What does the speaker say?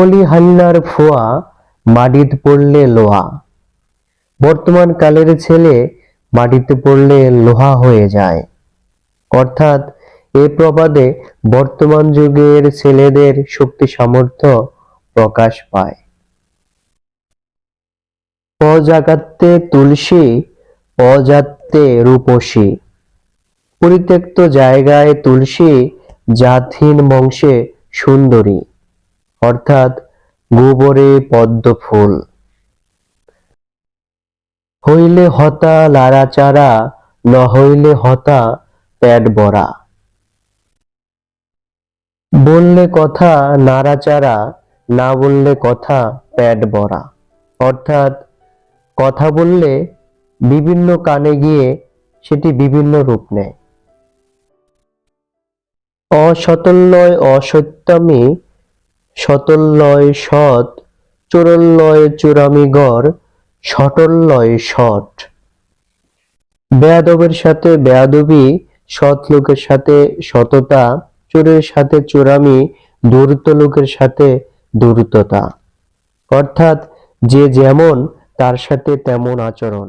কলি হান্নার ফোয়া মাটিতে পড়লে লোহা। বর্তমান কালের ছেলে মাটিতে পড়লে লোহা হয়ে যায়। অর্থাৎ এ প্রবাদে বর্তমান যুগের ছেলেদের শক্তি সামর্থ্য প্রকাশ পায়। অজাগাত্তে তুলসী অজাত্তে রূপসী। পরিত্যক্ত জায়গায় তুলসী জাতহীন বংশে সুন্দরী। অর্থাৎ গোবরে পদ্ম ফুল। হইলে হতা লাড়াচাড়া ন হইলে হতা পেট ভরা বললে কথা নাড়াচাড়া, না বললে কথা পেট ভরা অর্থাৎ কথা বললে বিভিন্ন কানে গিয়ে সেটি বিভিন্ন রূপ নেয়। অসতল্লয় অসত্যামী সতল্লয় সৎ, চোরল্লয় চূড়ামি গড়, সটল্লয় সট। বেয়াদবের সাথে বেয়াদবি, সৎ লোকের সাথে সততা, চোরের সাথে চোরামি ধূর্ত লোকের সাথে ধূর্ততা অর্থাৎ যে যেমন, তার সাথে তেমন আচরণ।